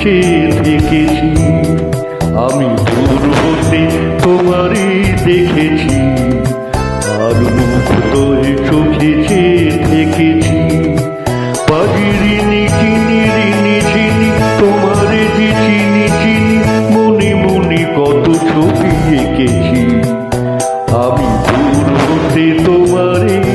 চোখেছে থেকেছি। আমি দূর হতে তোমারই দেখেছি। আর চোখেছে থেকেছি। যে চিনি চিনি আমি দূর হতে তোমারে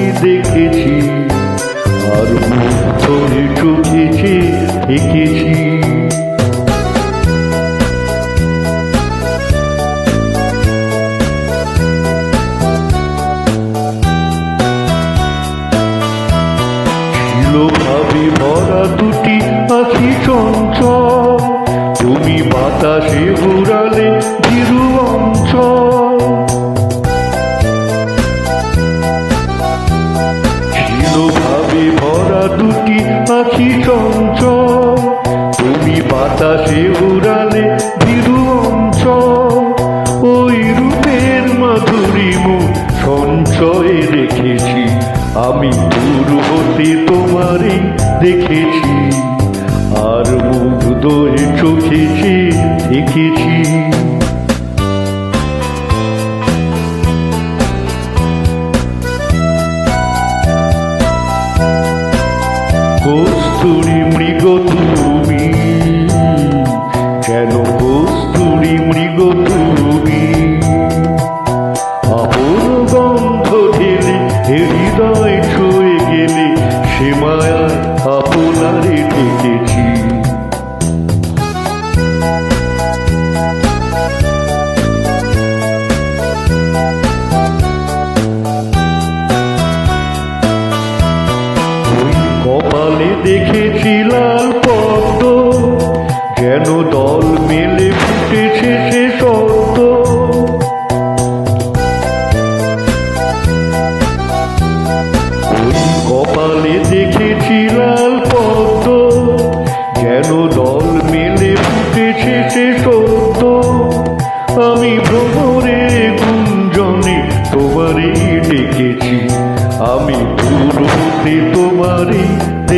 ভাবে ভরা দুটি আখি চঞ্চল। তুমি বাতাসে উড়ালে ধীরু অঞ্চল। ভাবে ভরা দুটি পাখি চঞ্চল। তুমি বাতাসে উড়ালে আমি দূর হতে তোমারে দেখেছি, আর মুগ্ধ চোখেছে দেখেছি। কস্তুরি মৃগ তুমি, কেন কস্তুরি মৃগ তুমি? আপন হৃদয় ছুঁয়ে গেলে সে মায়া আপনারে ডেকেছি। কপালে দেখেছি লাল পদ্ম, যেন দল মেলে ফুটেছে সে সত্য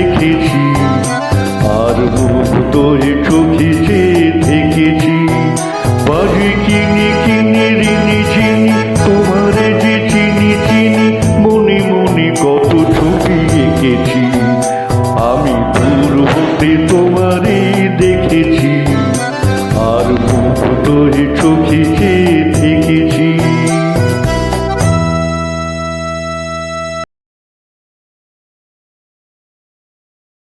দেখেছি, আর বুক তোরে চোখেছে বাজে কিনে কিনে তোমার যে চিনি চিনি, মনে মনে কত ছবি এঁকেছি। আমি দূর হতে তোমারে দেখেছি, আর বুক চোখেছি